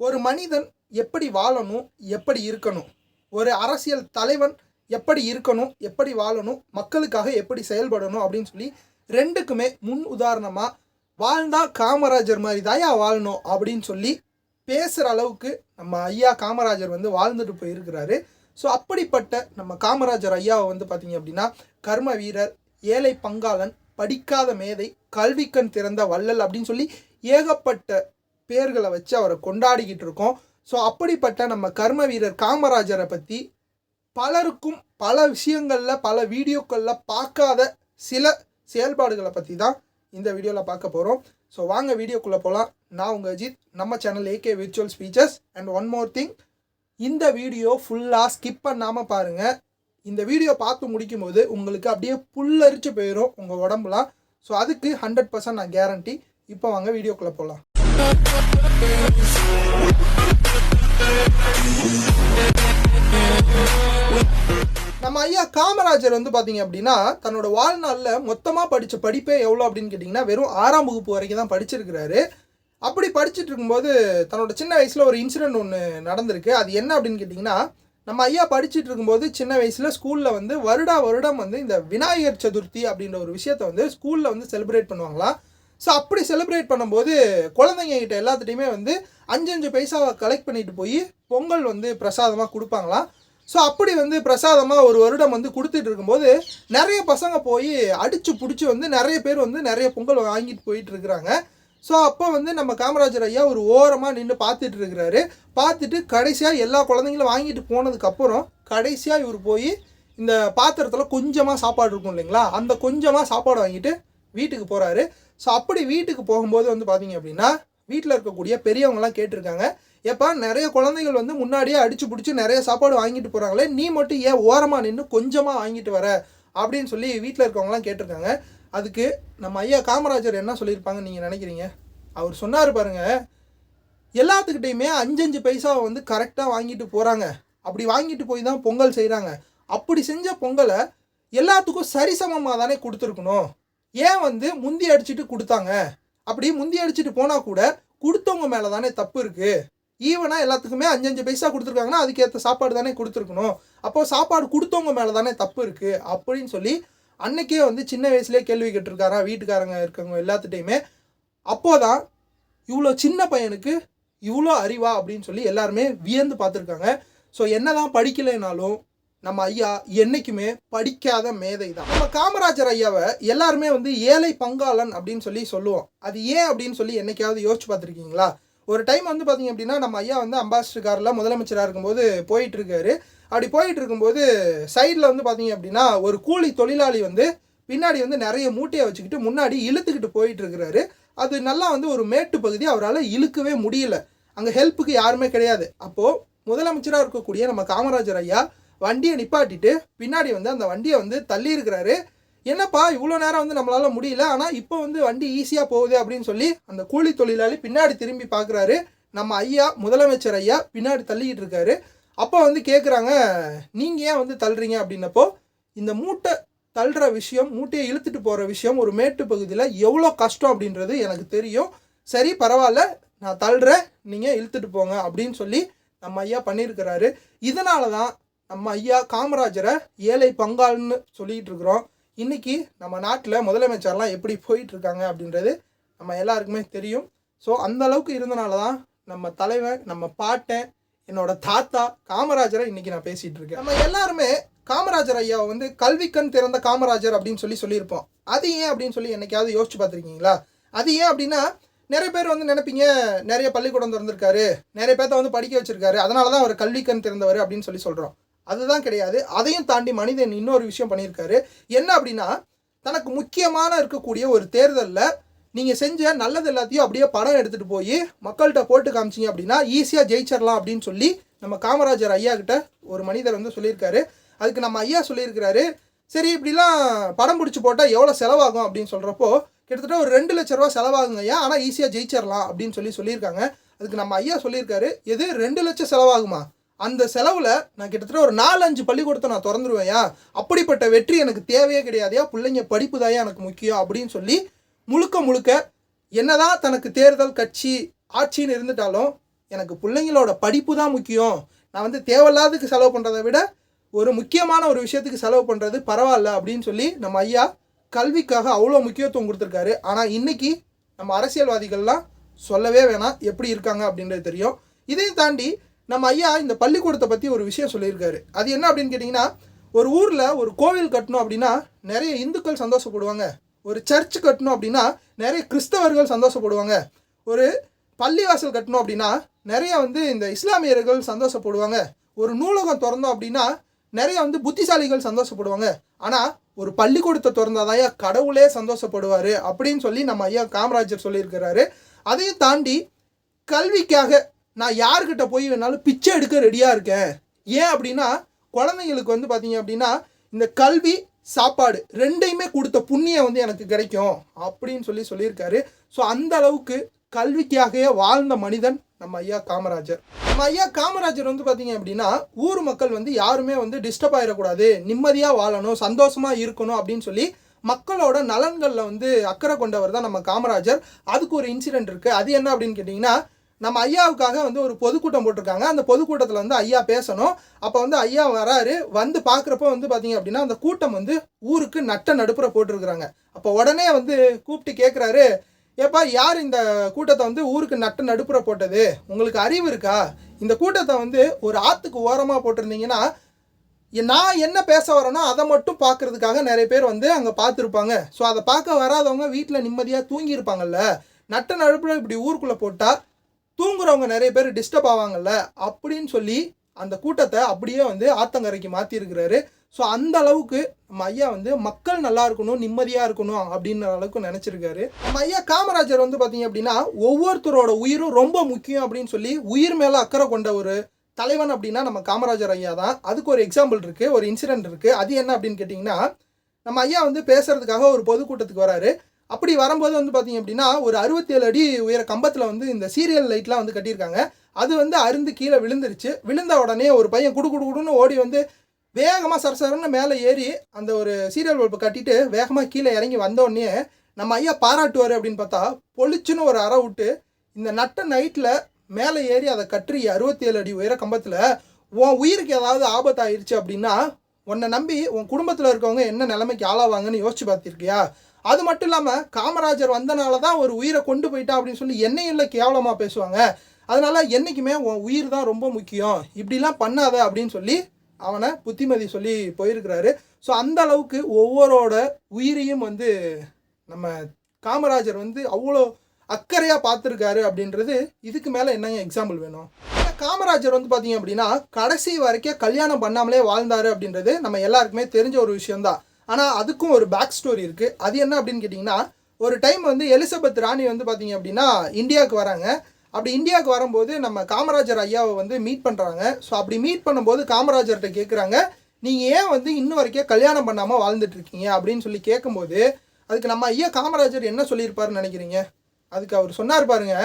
ஒரு மனிதன் எப்படி வாழணும் எப்படி இருக்கணும்? ஒரு அரசியல் தலைவன் எப்படி இருக்கணும் எப்படி வாழணும் மக்களுக்காக எப்படி செயல்படணும் அப்படின்னு சொல்லி ரெண்டுக்குமே முன் உதாரணமாக வாழ்ந்தா காமராஜர் மாதிரி தாயா வாழணும் அப்படின்னு சொல்லி பேசுகிற அளவுக்கு நம்ம ஐயா காமராஜர் வந்து வாழ்ந்துட்டு போயிருக்கிறாரு. ஸோ அப்படிப்பட்ட நம்ம காமராஜர் ஐயாவை வந்து பார்த்தீங்க அப்படின்னா கர்ம வீரர் ஏழை பங்காளன் படிக்காத மேதை கல்விக்கண் திறந்த வள்ளல் அப்படின்னு சொல்லி ஏகப்பட்ட பேர்களை வச்சு அவரை கொண்டாடிக்கிட்டு இருக்கோம். ஸோ அப்படிப்பட்ட நம்ம கர்ம வீரர் காமராஜரை பற்றி பலருக்கும் பல விஷயங்களில் பல வீடியோக்களில் பார்க்காத சில செயல்பாடுகளை பற்றி தான் இந்த வீடியோவில் பார்க்க போகிறோம் ஸோ வாங்க வீடியோக்குள்ளே போகலாம் நான் உங்கள் அஜித் நம்ம channel A K virtual speeches and one more thing இந்த வீடியோ ஃபுல்லாக ஸ்கிப் பண்ணாமல் பாருங்கள் இந்த வீடியோ பார்த்து முடிக்கும் போது உங்களுக்கு அப்படியே புல்லரிச்சு போயிடும் உங்கள் உடம்புலாம். ஸோ அதுக்கு ஹண்ட்ரட் பர்சன்ட் நான் கேரண்டி இப்போ வாங்க வீடியோக்குள்ளே போகலாம் நம்ம ஐயா காமராஜர் வந்து பார்த்தீங்க அப்படின்னா தன்னோட வாழ்நாளில் மொத்தமாக படித்த படிப்பே எவ்வளோ அப்படின்னு கேட்டிங்கன்னா வெறும் ஆறாம் வகுப்பு வரைக்கும் தான் படிச்சிருக்கிறாரு. அப்படி படிச்சுட்டு இருக்கும்போது தன்னோட சின்ன வயசில் ஒரு இன்சிடென்ட் ஒன்று நடந்திருக்கு. அது என்ன அப்படின்னு கேட்டிங்கன்னா நம்ம ஐயா படிச்சுட்டு இருக்கும்போது சின்ன வயசில் ஸ்கூலில் வந்து வருடா வருடம் வந்து இந்த விநாயகர் சதுர்த்தி அப்படின்ற ஒரு விஷயத்த வந்து ஸ்கூலில் வந்து செலிப்ரேட் பண்ணுவாங்களாம் ஸோ அப்படி செலிப்ரேட் பண்ணும்போது குழந்தைங்க கிட்ட எல்லாத்துட்டையுமே வந்து அஞ்சு அஞ்சு பைசாவை கலெக்ட் பண்ணிட்டு போய் பொங்கல் வந்து பிரசாதமாக கொடுப்பாங்களாம். ஸோ அப்படி வந்து பிரசாதமாக ஒரு வருடம் வந்து கொடுத்துட்டு இருக்கும்போது நிறைய பசங்க போய் அடித்து பிடிச்சி வந்து நிறைய பேர் வந்து நிறைய பொங்கல் வாங்கிட்டு போயிட்டு இருக்கிறாங்க. ஸோ அப்போ வந்து நம்ம காமராஜர் ஐயா ஒரு ஓரமாக நின்று பார்த்துட்டு இருக்கிறாரு. பார்த்துட்டு கடைசியாக எல்லா குழந்தைங்களும் வாங்கிட்டு போனதுக்கப்புறம் கடைசியாக இவர் போய் இந்த பாத்திரத்தில் கொஞ்சமாக சாப்பாடு இருக்கும் இல்லைங்களா? அந்த கொஞ்சமாக சாப்பாடு வாங்கிட்டு வீட்டுக்கு போகிறாரு ஸோ அப்படி வீட்டுக்கு போகும்போது வந்து பார்த்தீங்க அப்படின்னா வீட்டில் இருக்கக்கூடிய பெரியவங்கலாம் கேட்டிருக்காங்க. ஏப்பா நிறைய குழந்தைகள் வந்து முன்னாடியே அடிச்சு பிடிச்சி நிறைய சாப்பாடு வாங்கிட்டு போகிறாங்களே நீ மட்டும் ஏன் ஓரமாக நின்று கொஞ்சமாக வாங்கிட்டு வர? அப்படின்னு சொல்லி வீட்டில் இருக்கவங்களாம் கேட்டிருக்காங்க. அதுக்கு நம்ம ஐயா காமராஜர் என்ன சொல்லியிருப்பாங்கன்னு நீங்கள் நினைக்கிறீங்க? அவர் சொன்னார் பாருங்க எல்லாத்துக்கிட்டையுமே அஞ்சஞ்சு பைசாவை வந்து கரெக்டாக வாங்கிட்டு போகிறாங்க அப்படி வாங்கிட்டு போய் தான் பொங்கல் செய்கிறாங்க அப்படி செஞ்ச பொங்கலை எல்லாத்துக்கும் சரிசமமாக தானே கொடுத்துருக்கணும். ஏன் வந்து முந்தி அடிச்சுட்டு கொடுத்தாங்க? அப்படி முந்தி அடிச்சுட்டு போனால் கூட கொடுத்தவங்க மேலே தானே தப்பு இருக்குது ஈவனாக எல்லாத்துக்குமே அஞ்சஞ்சு பைசா கொடுத்துருக்காங்கன்னா அதுக்கேற்ற சாப்பாடு தானே கொடுத்துருக்கணும். அப்போ சாப்பாடு கொடுத்தவங்க மேலே தானே தப்பு இருக்குது அப்படின்னு சொல்லி அன்னைக்கே வந்து சின்ன வயசுலேயே கேள்வி கேட்டிருக்காரா? வீட்டுக்காரங்க இருக்கவங்க எல்லாத்துட்டையுமே. அப்போதான் இவ்வளோ சின்ன பையனுக்கு இவ்வளோ அறிவா அப்படின்னு சொல்லி எல்லாருமே வியந்து பார்த்துருக்காங்க. ஸோ என்னதான் படிக்கலைனாலும் நம்ம ஐயா என்றைக்குமே படிக்காத மேதை தான் நம்ம காமராஜர் ஐயாவை எல்லாருமே வந்து ஏழை பங்காளன் அப்படின்னு சொல்லி சொல்லுவோம். அது ஏன் அப்படின்னு சொல்லி என்னைக்காவது யோசிச்சு பார்த்துருக்கீங்களா? ஒரு டைம் வந்து பார்த்தீங்க அப்படின்னா நம்ம ஐயா வந்து அம்பாசிடர் காரில் முதலமைச்சராக இருக்கும்போது போயிட்டுருக்காரு. அப்படி போயிட்டு இருக்கும்போது சைடில் வந்து பார்த்தீங்க அப்படின்னா ஒரு கூலி தொழிலாளி வந்து பின்னாடி வந்து நிறைய மூட்டையை வச்சுக்கிட்டு முன்னாடி இழுத்துக்கிட்டு போயிட்டு இருக்கிறாரு அது நல்லா வந்து ஒரு மேட்டு பகுதி அவரால் இழுக்கவே முடியல. அங்கே ஹெல்ப்புக்கு யாருமே கிடையாது. அப்போது முதலமைச்சராக இருக்கக்கூடிய நம்ம காமராஜர் ஐயா வண்டியை நிப்பாட்டிட்டு பின்னாடி வந்து அந்த வண்டியை வந்து தள்ளி இருக்கிறாரு என்னப்பா இவ்வளோ நேரம் வந்து நம்மளால முடியல ஆனால் இப்போ வந்து வண்டி ஈஸியாக போகுது அப்படின்னு சொல்லி அந்த கூலி தொழிலாளி பின்னாடி திரும்பி பார்க்குறாரு நம்ம ஐயா முதலமைச்சர் ஐயா பின்னாடி தள்ளிக்கிட்டு இருக்காரு. அப்போ வந்து கேட்குறாங்க நீங்கள் ஏன் வந்து தள்ளுறீங்க? அப்படின்னப்போ இந்த மூட்டை தள்ளுற விஷயம் மூட்டையை இழுத்துட்டு போகிற விஷயம் ஒரு மேட்டு பகுதியில் எவ்வளோ கஷ்டம் அப்படின்றது எனக்கு தெரியும். சரி பரவாயில்ல நான் தள்ளுறேன் நீங்கள் இழுத்துட்டு போங்க அப்படின்னு சொல்லி நம்ம ஐயா பண்ணியிருக்கிறாரு. இதனால தான் நம்ம ஐயா காமராஜரை ஏழை பங்காள்னு சொல்லிட்டு இருக்கிறோம். இன்றைக்கி நம்ம நாட்டில் முதலமைச்சர்லாம் எப்படி போயிட்டுருக்காங்க அப்படின்றது நம்ம எல்லாருக்குமே தெரியும். ஸோ அந்த அளவுக்கு இருந்தனால தான் நம்ம தலைவன் நம்ம பாட்டன் என்னோட தாத்தா காமராஜரை இன்னைக்கு நான் பேசிகிட்டு இருக்கேன். நம்ம எல்லாருமே காமராஜர் ஐயாவை வந்து கல்விக்கண் திறந்த காமராஜர் அப்படின்னு சொல்லி சொல்லியிருப்போம். அது ஏன் அப்படின்னு சொல்லி என்னைக்காவது யோசிச்சு பார்த்துருக்கீங்களா? அது ஏன் அப்படின்னா நிறைய பேர் வந்து நினைப்பீங்க நிறைய பள்ளிக்கூடம் திறந்திருக்காரு நிறைய பேர்த்த வந்து படிக்க வச்சிருக்காரு அதனால தான் அவர் கல்விக்கண் திறந்தவர் அப்படின்னு சொல்லி சொல்கிறோம் அதுதான் கிடையாது. அதையும் தாண்டி மனிதன் இன்னொரு விஷயம் பண்ணியிருக்காரு. என்ன அப்படின்னா தனக்கு முக்கியமான இருக்கக்கூடிய ஒரு தேர்தலில் நீங்கள் செஞ்ச நல்லது எல்லாத்தையும் அப்படியே படம் எடுத்துகிட்டு போய் மக்கள்கிட்ட போட்டு காமிச்சிங்க அப்படின்னா ஈஸியாக ஜெயிச்சிடலாம் அப்படின்னு சொல்லி நம்ம காமராஜர் ஐயா கிட்ட ஒரு மனிதர் வந்து சொல்லியிருக்காரு. அதுக்கு நம்ம ஐயா சொல்லியிருக்கிறாரு சரி இப்படிலாம் படம் பிடிச்சி போட்டால் எவ்வளோ செலவாகும்? அப்படின்னு சொல்கிறப்போ கிட்டத்தட்ட ஒரு ரெண்டு லட்ச ரூபா செலவாகுங்க ஐயா. ஆனால் ஈஸியாக ஜெயிச்சிடலாம் அப்படின்னு சொல்லி சொல்லியிருக்காங்க. அதுக்கு நம்ம ஐயா சொல்லியிருக்காரு எது? ரெண்டு லட்சம் செலவாகுமா? அந்த செலவில் நான் கிட்டத்தட்ட ஒரு நாலு அஞ்சு பள்ளிக்கூடத்தை நான் திறந்துருவேயா அப்படிப்பட்ட வெற்றி எனக்கு தேவையே கிடையாதையா. பிள்ளைங்க படிப்பு தாயா எனக்கு முக்கியம் அப்படின்னு சொல்லி முழுக்க முழுக்க என்னதான் தனக்கு தேர்தல் கட்சி ஆட்சின்னு இருந்துட்டாலும் எனக்கு பிள்ளைங்களோட படிப்பு தான் முக்கியம். நான் வந்து தேவையில்லாததுக்கு செலவு பண்ணுறதை விட ஒரு முக்கியமான ஒரு விஷயத்துக்கு செலவு பண்ணுறது பரவாயில்ல அப்படின்னு சொல்லி நம்ம ஐயா கல்விக்காக அவ்வளோ முக்கியத்துவம் கொடுத்துருக்காரு. ஆனால் இன்றைக்கி நம்ம அரசியல்வாதிகள்லாம் சொல்லவே வேணாம் எப்படி இருக்காங்க அப்படின்றது தெரியும். இதையும் தாண்டி நம்ம ஐயா இந்த பள்ளிக்கூடத்தை பற்றி ஒரு விஷயம் சொல்லியிருக்காரு. அது என்ன அப்படின்னு கேட்டிங்கன்னா ஒரு ஊரில் ஒரு கோவில் கட்டணும் அப்படின்னா நிறைய இந்துக்கள் சந்தோஷப்படுவாங்க. ஒரு சர்ச் கட்டணும் அப்படின்னா நிறைய கிறிஸ்தவர்கள் சந்தோஷப்படுவாங்க. ஒரு பள்ளிவாசல் கட்டணும் அப்படின்னா நிறைய வந்து இந்த இஸ்லாமியர்கள் சந்தோஷப்படுவாங்க. ஒரு நூலகம் திறந்தோம் அப்படின்னா நிறைய வந்து புத்திசாலிகள் சந்தோஷப்படுவாங்க. ஆனால் ஒரு பள்ளிக்கூடத்தை திறந்தாதான் கடவுளே சந்தோஷப்படுவார் அப்படின்னு சொல்லி நம்ம ஐயா காமராஜர் சொல்லியிருக்கிறாரு. அதையும் தாண்டி கல்விக்காக நான் யார்கிட்ட போய் வேணாலும் பிச்சை எடுக்க ரெடியாக இருக்கேன். ஏன் அப்படின்னா குழந்தைங்களுக்கு வந்து பார்த்தீங்க அப்படின்னா இந்த கல்வி சாப்பாடு ரெண்டையுமே கொடுத்த புண்ணியம் வந்து எனக்கு கிடைக்கும் அப்படின்னு சொல்லி சொல்லியிருக்காரு. ஸோ அந்த அளவுக்கு கல்விக்காகவே வாழ்ந்த மனிதன் நம்ம ஐயா காமராஜர். நம்ம ஐயா காமராஜர் வந்து பார்த்தீங்க அப்படின்னா ஊர் மக்கள் வந்து யாருமே வந்து டிஸ்டர்ப் ஆகிடக்கூடாது நிம்மதியாக வாழணும் சந்தோஷமாக இருக்கணும் அப்படின்னு சொல்லி மக்களோட நலன்களில் வந்து அக்கறை கொண்டவர் தான் நம்ம காமராஜர். அதுக்கு ஒரு இன்சிடென்ட் இருக்குது அது என்ன அப்படின்னு கேட்டிங்கன்னா நம்ம ஐயாவுக்காக வந்து ஒரு பொதுக்கூட்டம் போட்டிருக்காங்க. அந்த பொதுக்கூட்டத்தில் வந்து ஐயா பேசணும். அப்போ வந்து ஐயா வராரு வந்து பார்க்குறப்ப வந்து பார்த்தீங்க அப்படின்னா அந்த கூட்டம் வந்து ஊருக்கு நட்ட நடுப்புற போட்டிருக்கிறாங்க. அப்போ உடனே வந்து கூப்பிட்டு கேட்குறாரு ஏப்பா யார் இந்த கூட்டத்தை வந்து ஊருக்கு நட்ட நடுப்புற போட்டது? உங்களுக்கு அறிவு இருக்கா? இந்த கூட்டத்தை வந்து ஒரு ஆற்றுக்கு ஓரமாக போட்டிருந்தீங்கன்னா நான் என்ன பேச வரேனோ அதை மட்டும் பார்க்கறதுக்காக நிறைய பேர் வந்து அங்கே பார்த்துருப்பாங்க ஸோ அதை பார்க்க வராதவங்க வீட்டில் நிம்மதியாக தூங்கியிருப்பாங்கல்ல. நட்ட நடுப்புற இப்படி ஊருக்குள்ளே போட்டால் தூங்குறவங்க நிறைய பேர் டிஸ்டர்ப் ஆவாங்கல்ல அப்படின்னு சொல்லி அந்த கூட்டத்தை அப்படியே வந்து ஆத்தங்கரைக்கு மாற்றிருக்கிறாரு ஸோ அந்த அளவுக்கு நம்ம ஐயா வந்து மக்கள் நல்லா இருக்கணும் நிம்மதியாக இருக்கணும் அப்படின்ற அளவுக்கு நினச்சிருக்காரு. நம்ம ஐயா காமராஜர் வந்து பார்த்தீங்க அப்படின்னா ஒவ்வொருத்தரோட உயிரும் ரொம்ப முக்கியம் அப்படின்னு சொல்லி உயிர் மேலே அக்கறை கொண்ட ஒரு தலைவன் அப்படின்னா நம்ம காமராஜர் ஐயா தான். அதுக்கு ஒரு எக்ஸாம்பிள் இருக்குது ஒரு இன்சிடென்ட் இருக்குது அது என்ன அப்படின்னு கேட்டிங்கன்னா நம்ம ஐயா வந்து பேசுகிறதுக்காக ஒரு பொதுக்கூட்டத்துக்கு வராரு. அப்படி வரும்போது வந்து பார்த்தீங்க அப்படின்னா ஒரு அறுபத்தேழு அடி உயர கம்பத்தில் வந்து இந்த சீரியல் லைட்லாம் வந்து கட்டியிருக்காங்க. அது வந்து அருந்து கீழே விழுந்துருச்சு. விழுந்த உடனே ஒரு பையன் குடு குடு குடுன்னு ஓடி வந்து வேகமாக சரசரன்னு மேலே ஏறி அந்த ஒரு சீரியல் பல்பை கட்டிட்டு வேகமாக கீழே இறங்கி வந்த உடனே நம்ம ஐயா பாராட்டுவார் அப்படின்னு பார்த்தா பொழிச்சுன்னு ஒரு அறை விட்டு இந்த நட்ட நைட்டில் மேலே ஏறி அதை கற்றி அறுபத்தி ஏழு அடி உயர கம்பத்தில் உன் உயிருக்கு ஏதாவது ஆபத்து ஆயிடுச்சு அப்படின்னா உன்னை நம்பி உன் குடும்பத்தில் இருக்கவங்க என்ன நிலைமைக்கு ஆளாவாங்கன்னு யோசிச்சு பார்த்துருக்கியா? அது மட்டும் இல்லாமல் காமராஜர் வந்தனால தான் ஒரு உயிரை கொண்டு போயிட்டா அப்படின்னு சொல்லி என்னையும் இல்லை கேவலமாக பேசுவாங்க. அதனால் என்றைக்குமே உன் உயிர் தான் ரொம்ப முக்கியம். இப்படிலாம் பண்ணாத அப்படின்னு சொல்லி அவனை புத்திமதி சொல்லி போயிருக்கிறாரு. ஸோ அந்த அளவுக்கு ஒவ்வொருவோட உயிரையும் வந்து நம்ம காமராஜர் வந்து அவ்வளோ அக்கறையாக பார்த்துருக்காரு அப்படின்றது இதுக்கு மேலே என்னங்க எக்ஸாம்பிள் வேணும்? காமராஜர் வந்து பார்த்தீங்க அப்படின்னா கடைசி வரைக்கும் கல்யாணம் பண்ணாமலே வாழ்ந்தாரு அப்படின்றது நம்ம எல்லாருக்குமே தெரிஞ்ச ஒரு விஷயம்தான். ஆனால் அதுக்கும் ஒரு பேக் ஸ்டோரி இருக்குது அது என்ன அப்படின்னு கேட்டிங்கன்னா ஒரு டைம் வந்து எலிசபெத் ராணி வந்து பார்த்தீங்க அப்படின்னா இந்தியாவுக்கு வராங்க. அப்படி இந்தியாவுக்கு வரும்போது நம்ம காமராஜர் ஐயாவை வந்து மீட் பண்ணுறாங்க ஸோ அப்படி மீட் பண்ணும்போது காமராஜர்கிட்ட கேட்குறாங்க நீங்கள் ஏன் வந்து இன்னும் வரைக்கும் கல்யாணம் பண்ணாமல் வாழ்ந்துட்டு இருக்கீங்க அப்படின்னு சொல்லி கேட்கும்போது அதுக்கு நம்ம ஐயா காமராஜர் என்ன சொல்லியிருப்பாருன்னு நினைக்கிறீங்க? அதுக்கு அவர் சொன்னார் பாருங்க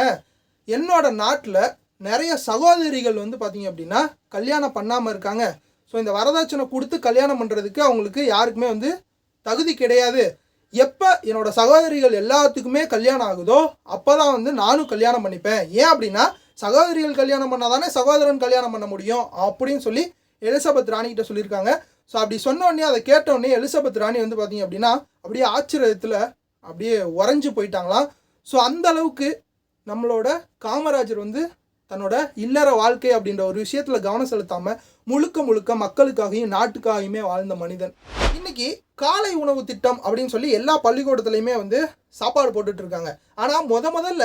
என்னோட நாட்டில் நிறைய சகோதரிகள் வந்து பார்த்தீங்க அப்படின்னா கல்யாணம் பண்ணாமல் இருக்காங்க. ஸோ இந்த வரதட்சணை கொடுத்து கல்யாணம் பண்ணுறதுக்கு அவங்களுக்கு யாருக்குமே வந்து தகுதி கிடையாது. எப்போ என்னோடய சகோதரிகள் எல்லாத்துக்குமே கல்யாணம் ஆகுதோ அப்போ தான் வந்து நானும் கல்யாணம் பண்ணிப்பேன். ஏன் அப்படின்னா சகோதரிகள் கல்யாணம் பண்ணால் தானே சகோதரன் கல்யாணம் பண்ண முடியும் அப்படின்னு சொல்லி எலிசபெத் ராணிகிட்ட சொல்லியிருக்காங்க. ஸோ அப்படி சொன்னோடனே அதை கேட்ட உடனே எலிசபெத் ராணி வந்து பார்த்தீங்க அப்படின்னா அப்படியே ஆச்சரியத்தில் அப்படியே உறைஞ்சு போயிட்டாங்களாம். ஸோ அந்த அளவுக்கு நம்மளோட காமராஜர் வந்து தன்னோட இல்லற வாழ்க்கை அப்படின்ற ஒரு விஷயத்தில் கவனம் செலுத்தாமல் முழுக்க முழுக்க மக்களுக்காகவும் நாட்டுக்காகவுமே வாழ்ந்த மனிதன். இன்னைக்கு காலை உணவு திட்டம் அப்படின்னு சொல்லி எல்லா பள்ளிக்கூடத்துலையுமே வந்து சாப்பாடு போட்டுட்டு இருக்காங்க ஆனால் முத முதல்ல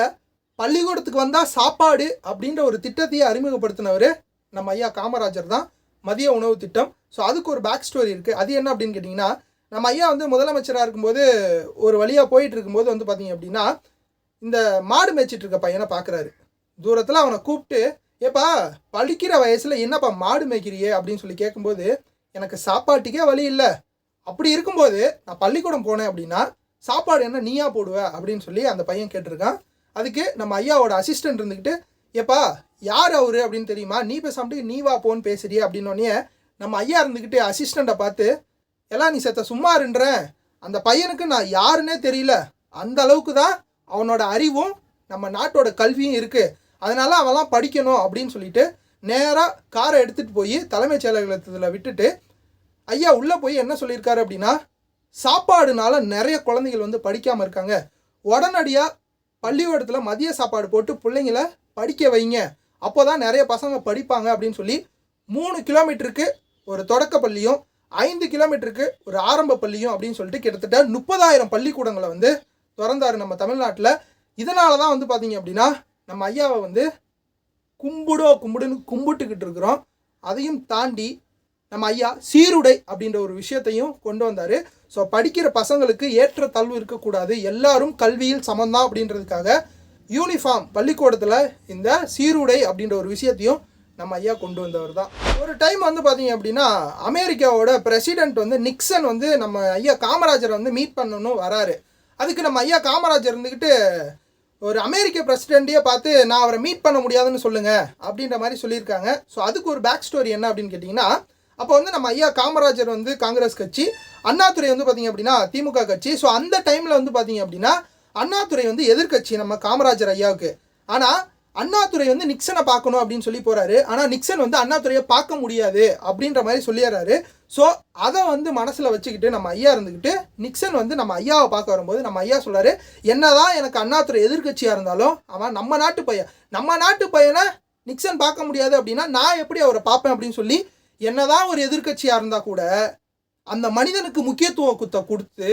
பள்ளிக்கூடத்துக்கு வந்தால் சாப்பாடு அப்படின்ற ஒரு திட்டத்தையே அறிமுகப்படுத்தினவர் நம்ம ஐயா காமராஜர் தான். மதிய உணவு திட்டம். ஸோ அதுக்கு ஒரு பேக் ஸ்டோரி இருக்குது அது என்ன அப்படின்னு கேட்டிங்கன்னா நம்ம ஐயா வந்து முதலமைச்சராக இருக்கும்போது ஒரு வழியாக போயிட்டு இருக்கும்போது வந்து பார்த்தீங்க அப்படின்னா இந்த மாடு மேய்ச்சிட்டு இருக்க பையனை பார்க்குறாரு தூரத்தில் அவனை கூப்பிட்டு ஏப்பா படிக்கிற வயசில் என்னப்பா மாடு மேய்க்கிறியே? அப்படின்னு சொல்லி கேட்கும்போது எனக்கு சாப்பாட்டுக்கே வழி இல்லை. அப்படி இருக்கும்போது நான் பள்ளிக்கூடம் போனேன் அப்படின்னா சாப்பாடு என்ன நீயா போடுவ? அப்படின்னு சொல்லி அந்த பையன் கேட்டிருக்கான். அதுக்கு நம்ம ஐயாவோட அசிஸ்டன்ட் இருந்துக்கிட்டு ஏப்பா யார் அவரு அப்படின்னு தெரியுமா? நீ பேசாமட்டு நீ வா போன்னு பேசுறியே? அப்படின்னோடனே நம்ம ஐயா இருந்துக்கிட்டு அசிஸ்டண்ட்டை பார்த்து எல்லாம் நீ செத்த சும்மா இருன்றேன் அந்த பையனுக்கு நான் யாருன்னே தெரியல. அந்த அளவுக்கு தான் அவனோட அறிவும் நம்ம நாட்டோட கல்வியும் இருக்குது அதனால் அவன்லாம் படிக்கணும் அப்படின்னு சொல்லிட்டு நேராக காரை எடுத்துகிட்டு போய் தலைமைச் செயலகத்தில் விட்டுட்டு ஐயா உள்ளே போய் என்ன சொல்லியிருக்காரு அப்படின்னா சாப்பாடுனால நிறைய குழந்தைகள் வந்து படிக்காமல் இருக்காங்க. உடனடியாக பள்ளிக்கூடத்தில் மதிய சாப்பாடு போட்டு பிள்ளைங்கள படிக்க வைங்க. அப்போ தான் நிறைய பசங்க படிப்பாங்க அப்படின்னு சொல்லி மூணு கிலோமீட்டருக்கு ஒரு தொடக்க பள்ளியும் ஐந்து கிலோமீட்டருக்கு ஒரு ஆரம்ப பள்ளியும் அப்படின்னு சொல்லிட்டு கிட்டத்தட்ட முப்பதாயிரம் பள்ளிக்கூடங்களை வந்து திறந்தார் நம்ம தமிழ்நாட்டில். இதனால தான் வந்து பார்த்தீங்க அப்படின்னா நம்ம ஐயாவை வந்து கும்பிடோ கும்பிடுன்னு கும்பிட்டுக்கிட்டு இருக்கிறோம். அதையும் தாண்டி நம்ம ஐயா சீருடை அப்படின்ற ஒரு விஷயத்தையும் கொண்டு வந்தார். ஸோ படிக்கிற பசங்களுக்கு ஏற்ற தள்வு இருக்கக்கூடாது. எல்லாரும் கல்வியில் சமந்தான் அப்படின்றதுக்காக யூனிஃபார்ம் பள்ளிக்கூடத்தில் இந்த சீருடை அப்படின்ற ஒரு விஷயத்தையும் நம்ம ஐயா கொண்டு வந்தவர் தான். ஒரு டைம் வந்து பார்த்தீங்க அப்படின்னா அமெரிக்காவோட பிரசிடென்ட் வந்து நிக்சன் வந்து நம்ம ஐயா காமராஜரை வந்து மீட் பண்ணணும் வராரு. அதுக்கு நம்ம ஐயா காமராஜர் இருந்துக்கிட்டு ஒரு அமெரிக்க பிரசிடென்ட்டையே பார்த்து நான் அவரை மீட் பண்ண முடியாதுன்னு சொல்லுங்க அப்படின்ற மாதிரி சொல்லியிருக்காங்க. ஸோ அதுக்கு ஒரு பேக் ஸ்டோரி என்ன அப்படின்னு கேட்டிங்கன்னா அப்போ வந்து நம்ம ஐயா காமராஜர் வந்து காங்கிரஸ் கட்சி அண்ணாதுரை வந்து பார்த்தீங்க அப்படின்னா திமுக கட்சி. ஸோ அந்த டைமில் வந்து பார்த்தீங்க அப்படின்னா அண்ணாதுரை வந்து எதிர்க்கட்சி நம்ம காமராஜர் ஐயாவுக்கு. ஆனால் அண்ணாதுரை வந்து நிக்சனை பார்க்கணும் அப்படின்னு சொல்லி போகிறாரு ஆனால் நிக்சன் வந்து அண்ணாதுரையை பார்க்க முடியாது அப்படின்ற மாதிரி சொல்லிடுறாரு. ஸோ அதை வந்து மனசில் வச்சுக்கிட்டு நம்ம ஐயா இருந்துக்கிட்டு நிக்சன் வந்து நம்ம ஐயாவை பார்க்க வரும்போது நம்ம ஐயா சொல்றாரு என்னதான் எனக்கு அண்ணாதுரை எதிர்க்கட்சியாக இருந்தாலும் அவன் நம்ம நாட்டு பையன். நம்ம நாட்டு பையனை நிக்சன் பார்க்க முடியாது அப்படின்னா நான் எப்படி அவரை பார்ப்பேன்? அப்படின்னு சொல்லி என்னதான் ஒரு எதிர்க்கட்சியாக இருந்தால் கூட அந்த மனிதனுக்கு முக்கியத்துவம் கொடுத்து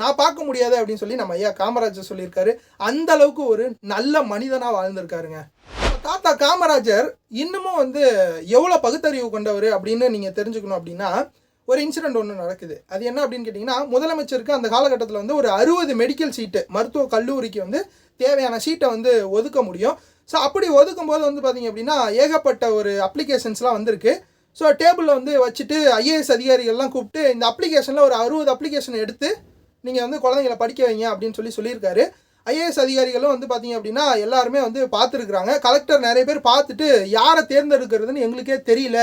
நான் பார்க்க முடியாது அப்படின்னு சொல்லி நம்ம ஐயா காமராஜர் சொல்லியிருக்காரு. அந்த அளவுக்கு ஒரு நல்ல மனிதனாக வாழ்ந்திருக்காருங்க. தாத்தா காமராஜர் இன்னமும் வந்து எவ்வளோ பகுத்தறிவு கொண்டவர் அப்படின்னு நீங்கள் தெரிஞ்சுக்கணும் அப்படின்னா ஒரு இன்சிடென்ட் ஒன்று நடக்குது. அது என்ன அப்படின்னு கேட்டிங்கன்னா முதலமைச்சருக்கு அந்த காலகட்டத்தில் வந்து ஒரு அறுபது மெடிக்கல் சீட்டு மருத்துவ கல்லூரிக்கு வந்து தேவையான சீட்டை வந்து ஒதுக்க முடியும். ஸோ அப்படி ஒதுக்கும் போது வந்து பார்த்தீங்க அப்படின்னா ஏகப்பட்ட ஒரு அப்ளிகேஷன்ஸ்லாம் வந்திருக்கு. ஸோ டேபிளில் வந்து வச்சுட்டு ஐஏஎஸ் அதிகாரிகள்லாம் கூப்பிட்டு இந்த அப்ளிகேஷனில் ஒரு அறுபது அப்ளிகேஷன் எடுத்து நீங்கள் வந்து குழந்தைங்கள படிக்க வைங்க அப்படின்னு சொல்லி சொல்லியிருக்காரு. ஐஏஎஸ் அதிகாரிகளும் வந்து பார்த்தீங்க அப்படின்னா எல்லாருமே வந்து பார்த்துருக்குறாங்க. கலெக்டர் நிறைய பேர் பார்த்துட்டு யாரை தேர்ந்தெடுக்கிறதுன்னு எங்களுக்கே தெரியல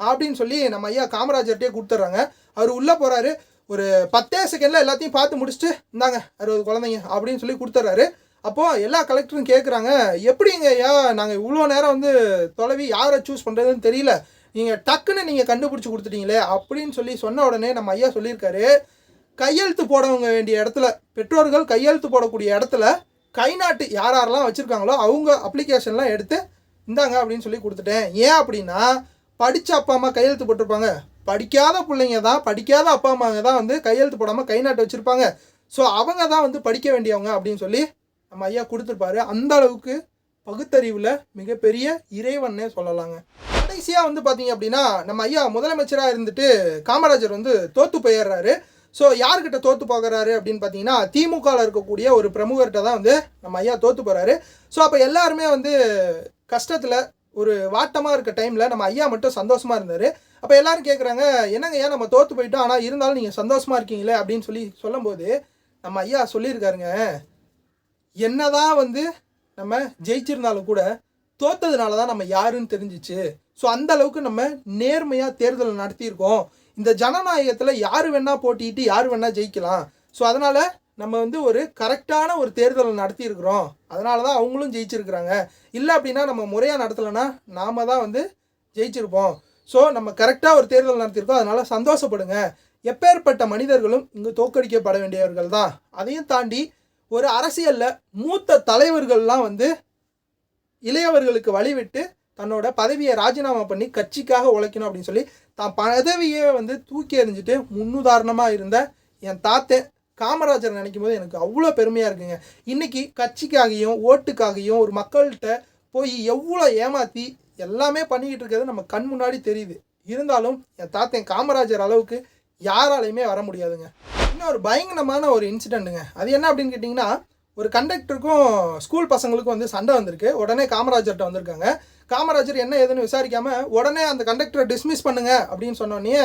அப்படின்னு சொல்லி நம்ம ஐயா காமராஜர்கிட்டே கொடுத்துட்றாங்க. அவர் உள்ளே போகிறாரு ஒரு பத்தே செகண்டில் எல்லாத்தையும் பார்த்து முடிச்சுட்டு இந்தாங்க அறுபது குழந்தைங்க அப்படின்னு சொல்லி கொடுத்துட்றாரு. அப்போது எல்லா கலெக்டரும் கேட்குறாங்க எப்படிங்க ஐயா நாங்கள் இவ்வளோ நேரம் வந்து தொலைவி யாரை சூஸ் பண்ணுறதுன்னு தெரியல. நீங்கள் டக்குன்னு நீங்கள் கண்டுபிடிச்சி கொடுத்துட்டீங்களே அப்படின்னு சொல்லி சொன்ன உடனே நம்ம ஐயா சொல்லியிருக்காரு. கையெழுத்து போடவங்க வேண்டிய இடத்துல பெற்றோர்கள் கையெழுத்து போடக்கூடிய இடத்துல கை நாட்டு யார் யாரெல்லாம் வச்சுருக்காங்களோ அவங்க அப்ளிகேஷன்லாம் எடுத்து இந்தாங்க அப்படின்னு சொல்லி கொடுத்துட்டேன். ஏன் அப்படின்னா படித்த அப்பா அம்மா கையெழுத்து போட்டிருப்பாங்க. படிக்காத பிள்ளைங்க தான் படிக்காத அப்பா அம்மாங்க தான் வந்து கையெழுத்து போடாமல் கை நாட்டு வச்சுருப்பாங்க. ஸோ அவங்க தான் வந்து படிக்க வேண்டியவங்க அப்படின்னு சொல்லி நம்ம ஐயா கொடுத்துருப்பாரு. அந்த அளவுக்கு பகுத்தறிவில் மிகப்பெரிய இறைவன்னே சொல்லலாங்க. கடைசியாக வந்து பார்த்தீங்க அப்படின்னா நம்ம ஐயா முதலமைச்சராக இருந்துட்டு காமராஜர் வந்து தோத்து போயிடுறாரு. ஸோ யார்கிட்ட தோற்று போகிறாரு அப்படின்னு பார்த்தீங்கன்னா திமுகவில் இருக்கக்கூடிய ஒரு பிரமுகர்கிட்ட தான் வந்து நம்ம ஐயா தோற்று போகிறாரு ஸோ அப்போ எல்லாருமே வந்து கஷ்டத்தில் ஒரு வாட்டமாக இருக்க டைமில் நம்ம ஐயா மட்டும் சந்தோஷமாக இருந்தார். அப்போ எல்லாரும் கேட்குறாங்க என்னங்க ஐயா நம்ம தோற்று போயிட்டோம். ஆனால் இருந்தாலும் நீங்கள் சந்தோஷமாக இருக்கீங்களே? அப்படின்னு சொல்லி சொல்லும்போது நம்ம ஐயா சொல்லியிருக்காருங்க என்னதான் வந்து நம்ம ஜெயிச்சிருந்தாலும் கூட தோத்ததுனால தான் நம்ம யாருன்னு தெரிஞ்சிச்சு. ஸோ அந்த அளவுக்கு நம்ம நேர்மையாக தேர்தல் நடத்தியிருக்கோம். இந்த ஜனநாயகத்தில் யார் வேணால் போட்டிட்டு யார் வேணால் ஜெயிக்கலாம். ஸோ அதனால் நம்ம வந்து ஒரு கரெக்டான ஒரு தேர்தலை நடத்தியிருக்கிறோம். அதனால தான் அவங்களும் ஜெயிச்சிருக்கிறாங்க. இல்லை அப்படின்னா நம்ம முறையாக நடத்தலைன்னா நாம தான் வந்து ஜெயிச்சிருப்போம். ஸோ நம்ம கரெக்டாக ஒரு தேர்தல் நடத்தியிருக்கோம். அதனால் சந்தோஷப்படுங்க. எப்பேற்பட்ட மனிதர்களும் இங்கு தோற்கடிக்கப்பட வேண்டியவர்கள் தான். அதையும் தாண்டி ஒரு அரசியலில் மூத்த தலைவர்கள்லாம் வந்து இளையவர்களுக்கு வழிவிட்டு தன்னோட பதவியை ராஜினாமா பண்ணி கட்சிக்காக உழைக்கணும் அப்படின்னு சொல்லி தான் பதவியே வந்து தூக்கி எறிஞ்சிட்டு முன்னுதாரணமாக இருந்த என் தாத்தன் காமராஜர் நினைக்கும் போது எனக்கு அவ்வளோ பெருமையாக இருக்குங்க. இன்றைக்கி கட்சிக்காகவும் ஓட்டுக்காகவும் ஒரு மக்கள்கிட்ட போய் எவ்வளோ ஏமாற்றி எல்லாமே பண்ணிக்கிட்டு இருக்கிறது நம்ம கண் முன்னாடி தெரியுது. இருந்தாலும் என் தாத்தன் காமராஜர் அளவுக்கு யாராலையுமே வர முடியாதுங்க. இன்னும் ஒரு பயங்கரமான ஒரு இன்சிடெண்ட்டுங்க அது என்ன அப்படின்னு கேட்டிங்கன்னா ஒரு கண்டக்டருக்கும் ஸ்கூல் பசங்களுக்கும் வந்து சண்டை வந்திருக்கு. உடனே காமராஜர்கிட்ட வந்திருக்காங்க. காமராஜர் என்ன ஏதுன்னு விசாரிக்காம உடனே அந்த கண்டக்டரை டிஸ்மிஸ் பண்ணுங்க அப்படின்னு சொன்னோடனே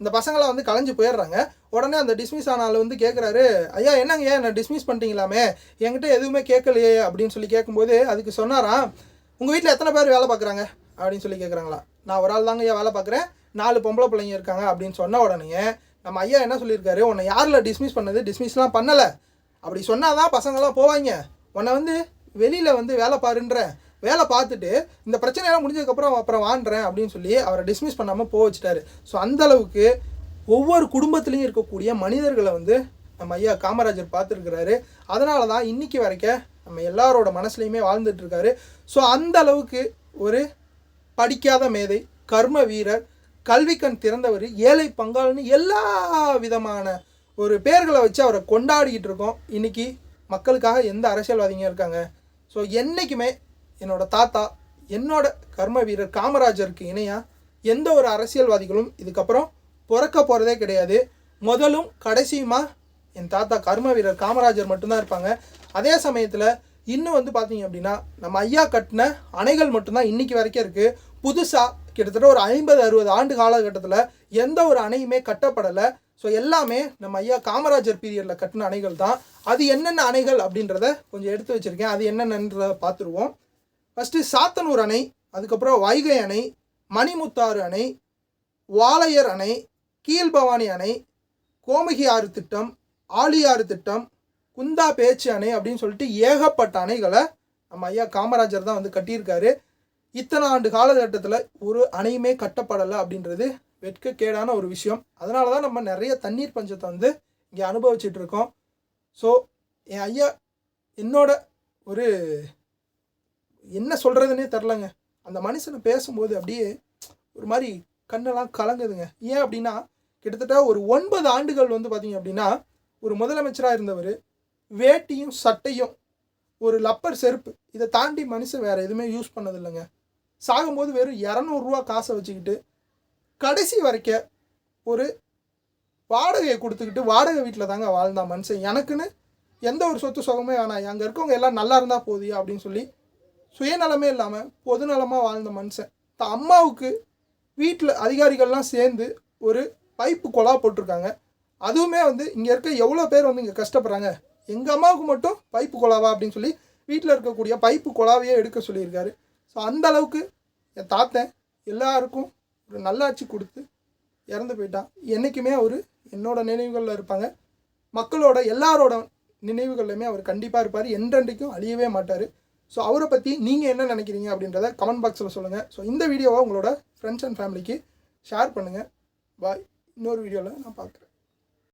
இந்த பசங்களாம் வந்து கலைஞ்சு போயிடுறாங்க. உடனே அந்த டிஸ்மிஸ் ஆன ஆள் வந்து கேட்குறாரு ஐயா என்னங்க ஏன் என்ன டிஸ்மிஸ் பண்ணிட்டீங்களாமே? என்கிட்ட எதுவுமே கேட்கலையே அப்படின்னு சொல்லி கேட்கும்போது அதுக்கு சொன்னாராம் உங்கள் வீட்டில் எத்தனை பேர் வேலை பார்க்குறாங்க அப்படின்னு சொல்லி கேட்குறாங்களா நான் ஒரு ஆள் தாங்க ஐயா வேலை பார்க்குறேன் நாலு பொம்பளை பிள்ளைங்க இருக்காங்க அப்படின்னு சொன்ன உடனே நம்ம ஐயா என்ன சொல்லியிருக்காரு? உன்னை யாரில் டிஸ்மிஸ் பண்ணது? டிஸ்மிஸ்லாம் பண்ணலை. அப்படி சொன்னால் தான் பசங்களாம் போவாங்க. உன்னை வந்து வெளியில் வந்து வேலை பாருன்ற வேலை பார்த்துட்டு இந்த பிரச்சனையெல்லாம் முடிஞ்சதுக்கப்புறம் அப்புறம் வாண்டுறேன் அப்படின்னு சொல்லி அவரை டிஸ்மிஸ் பண்ணாமல் போக வச்சுட்டாரு. ஸோ அந்த அளவுக்கு ஒவ்வொரு குடும்பத்துலேயும் இருக்கக்கூடிய மனிதர்களை வந்து நம்ம ஐயா காமராஜர் பார்த்துருக்கிறாரு. அதனால தான் இன்னைக்கு வரைக்கும் நம்ம எல்லாரோட மனசுலையுமே வாழ்ந்துட்டுருக்காரு ஸோ அந்த அளவுக்கு ஒரு படிக்காத மேதை கர்ம வீரர் கல்விக்கண் திறந்தவர் ஏழை பங்காளன்னு எல்லா விதமான ஒரு பேர்களை வச்சு அவரை கொண்டாடிக்கிட்டு இருக்கோம். இன்னைக்கு மக்களுக்காக எந்த அரசியல்வாதிங்க இருக்காங்க? ஸோ என்றைக்குமே என்னோடய தாத்தா என்னோட கர்ம வீரர் காமராஜருக்கு இணையாக எந்த ஒரு அரசியல்வாதிகளும் இதுக்கப்புறம் பிறக்க போகிறதே கிடையாது. முதலும் கடைசியுமா என் தாத்தா கர்ம வீரர் காமராஜர் மட்டும்தான் இருப்பாங்க. அதே சமயத்தில் இன்னும் வந்து பார்த்தீங்க அப்படின்னா நம்ம ஐயா கட்டின அணைகள் மட்டும்தான் இன்னைக்கு வரைக்கும் இருக்குது புதுசாக கிட்டத்தட்ட ஒரு ஐம்பது அறுபது ஆண்டு காலகட்டத்தில் எந்த ஒரு அணையுமே கட்டப்படலை. ஸோ எல்லாமே நம்ம ஐயா காமராஜர் பீரியடில் கட்டின அணைகள் தான். அது என்னென்ன அணைகள் அப்படின்றத கொஞ்சம் எடுத்து வச்சுருக்கேன். அது என்னென்னன்றத பார்த்துருவோம். ஃபஸ்ட்டு சாத்தனூர் அணை அதுக்கப்புறம் வைகை அணை மணிமுத்தாறு அணை வாளையர் அணை கீழ்பவானி அணை கோமுகி ஆறு திட்டம் ஆழியாறு திட்டம் குந்தா பேச்சு அணை அப்படின்னு சொல்லிட்டு ஏகப்பட்ட அணைகளை நம்ம ஐயா காமராஜர் தான் வந்து கட்டியிருக்காரு. இத்தனை ஆண்டு காலகட்டத்தில் ஒரு அணையுமே கட்டப்படலை அப்படின்றது வெட்கக்கேடான ஒரு விஷயம். அதனால தான் நம்ம நிறைய தண்ணீர் பஞ்சத்தை வந்து இங்கே அனுபவிச்சுட்டு இருக்கோம். ஸோ என் ஐயா என்னோட ஒரு என்ன சொல்கிறதுனே தெரிலங்க. அந்த மனுஷனை பேசும்போது அப்படியே ஒரு மாதிரி கண்ணெல்லாம் கலங்குதுங்க. ஏன் அப்படின்னா கிட்டத்தட்ட ஒரு ஒன்பது ஆண்டுகள் வந்து பார்த்தீங்க அப்படின்னா ஒரு முதலமைச்சராக இருந்தவர் வேட்டியும் சட்டையும் ஒரு லப்பர் செருப்பு இதை தாண்டி மனுஷன் வேறு எதுவுமே யூஸ் பண்ணதில்லைங்க. சாகும்போது வெறும் இரநூறுவா காசை வச்சுக்கிட்டு கடைசி வரைக்க ஒரு வாடகையை கொடுத்துக்கிட்டு வாடகை வீட்டில் தாங்க வாழ்ந்தான் மனுஷன். எனக்குன்னு எந்த ஒரு சொத்து சுகமே வேணாம். அங்கே இருக்கவங்க எல்லாம் நல்லா இருந்தால் போதியா அப்படின்னு சொல்லி சுயநலமே இல்லாமல் பொதுநலமாக வாழ்ந்த மனுஷன். தான் அம்மாவுக்கு வீட்டில் அதிகாரிகள்லாம் சேர்ந்து ஒரு பைப்பு கொலா போட்டிருக்காங்க. அதுவுமே வந்து இங்கே இருக்க எவ்வளோ பேர் வந்து இங்கே கஷ்டப்படுறாங்க? எங்கள் அம்மாவுக்கு மட்டும் பைப்பு கொலாவா அப்படின்னு சொல்லி வீட்டில் இருக்கக்கூடிய பைப்பு கொலாவையே எடுக்க சொல்லியிருக்காரு. ஸோ அந்த அளவுக்கு என் தாத்தன் எல்லாருக்கும் ஒரு நல்லாட்சி கொடுத்து இறந்து போயிட்டான். என்றைக்குமே அவர் என்னோட நினைவுகளில் இருப்பாங்க. மக்களோட எல்லாரோட நினைவுகள்லையுமே அவர் கண்டிப்பாக இருப்பார். என்றென்றைக்கும் அழியவே மாட்டார். ஸோ அவரை பற்றி நீங்கள் என்ன நினைக்கிறீங்க அப்படின்றத கமெண்ட் பாக்ஸில் சொல்லுங்கள் ஸோ இந்த வீடியோவை உங்களோட ஃப்ரெண்ட்ஸ் அண்ட் ஃபேமிலிக்கு ஷேர் பண்ணுங்கள் பாய் இன்னொரு வீடியோவில் நான் பார்க்குறேன்.